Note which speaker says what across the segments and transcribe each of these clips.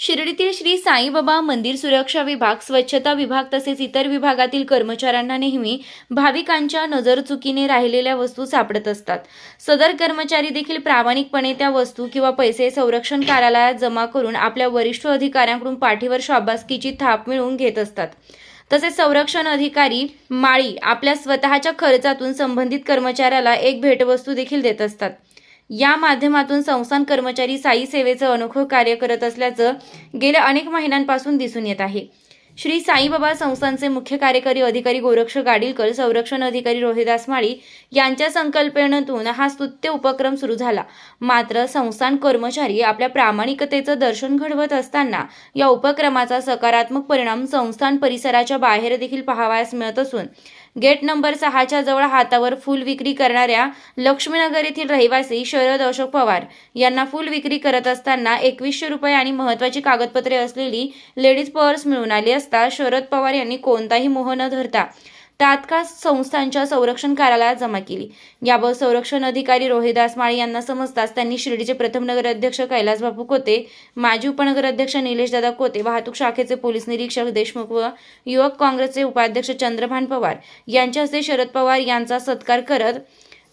Speaker 1: शिर्डीतील श्री साईबाबा मंदिर सुरक्षा विभाग स्वच्छता विभाग तसेच इतर विभागातील कर्मचाऱ्यांना नेहमी भाविकांच्या नजरचुकीने राहिलेल्या वस्तू सापडत असतात. सदर कर्मचारी देखील प्रामाणिकपणे त्या वस्तू किंवा पैसे संरक्षण कार्यालयात जमा करून आपल्या वरिष्ठ अधिकाऱ्यांकडून पाठीवर शाबासकीची थाप मिळवून घेत असतात. तसेच संरक्षण अधिकारी माळी आपल्या स्वतःच्या खर्चातून संबंधित कर्मचाऱ्याला एक भेटवस्तू देखील देत असतात. या माध्यमातून संस्थान कर्मचारी साई सेवेचं अनोखं कार्य करत असल्याचं गेल्या अनेक महिन्यांपासून दिसून येत आहे. श्री साईबाबा संस्थानचे मुख्य कार्यकारी अधिकारी गोरक्ष गाडीलकर संरक्षण अधिकारी रोहिदास माळी यांच्या संकल्पनेतून हा स्तुत्य उपक्रम सुरू झाला. मात्र संस्थान कर्मचारी आपल्या प्रामाणिकतेचं दर्शन घडवत असताना या उपक्रमाचा सकारात्मक परिणाम संस्थान परिसराच्या बाहेर देखील पाहावयास मिळत असून गेट नंबर सहाच्या जवळ हातावर फुल विक्री करणाऱ्या लक्ष्मीनगर येथील रहिवासी शरद अशोक पवार यांना फुल विक्री करत असताना एकवीसशे रुपये आणि महत्वाची कागदपत्रे असलेली लेडीज पर्स मिळून आली असता शरद पवार यांनी कोणताही मोह न धरता तात्काळ संस्थांच्या संरक्षण कार्यालयात जमा केली? याबाबत संरक्षण अधिकारी रोहिदास माळी यांना समजताच त्यांनी शिर्डीचे प्रथम नगराध्यक्ष कैलास बापू कोते माजी उपनगराध्यक्ष निलेश दादा कोते वाहतूक शाखेचे पोलीस निरीक्षक देशमुख व युवक काँग्रेसचे उपाध्यक्ष चंद्रभान पवार यांच्या हस्ते शरद पवार यांचा सत्कार करत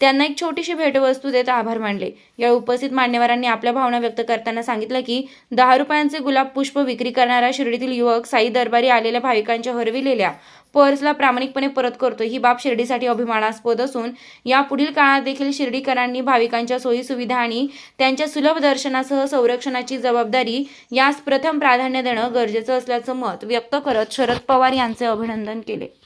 Speaker 1: त्यांना एक छोटीशी भेटवस्तू देत आभार मानले. या उपस्थित मान्यवरांनी आपल्या भावना व्यक्त करताना सांगितलं की दहा रुपयांचे गुलाब पुष्प विक्री करणारा शिर्डीतील युवक साई दरबारी आलेल्या भाविकांच्या हरविलेल्या पर्सला प्रामाणिकपणे परत करतो. ही बाब शिर्डीसाठी अभिमानास्पद असून यापुढील काळात देखील शिर्डीकरांनी भाविकांच्या सोयी सुविधा आणि त्यांच्या सुलभ दर्शनासह संरक्षणाची जबाबदारी यास प्रथम प्राधान्य देणं गरजेचं असल्याचं मत व्यक्त करत शरद पवार यांचे अभिनंदन केले.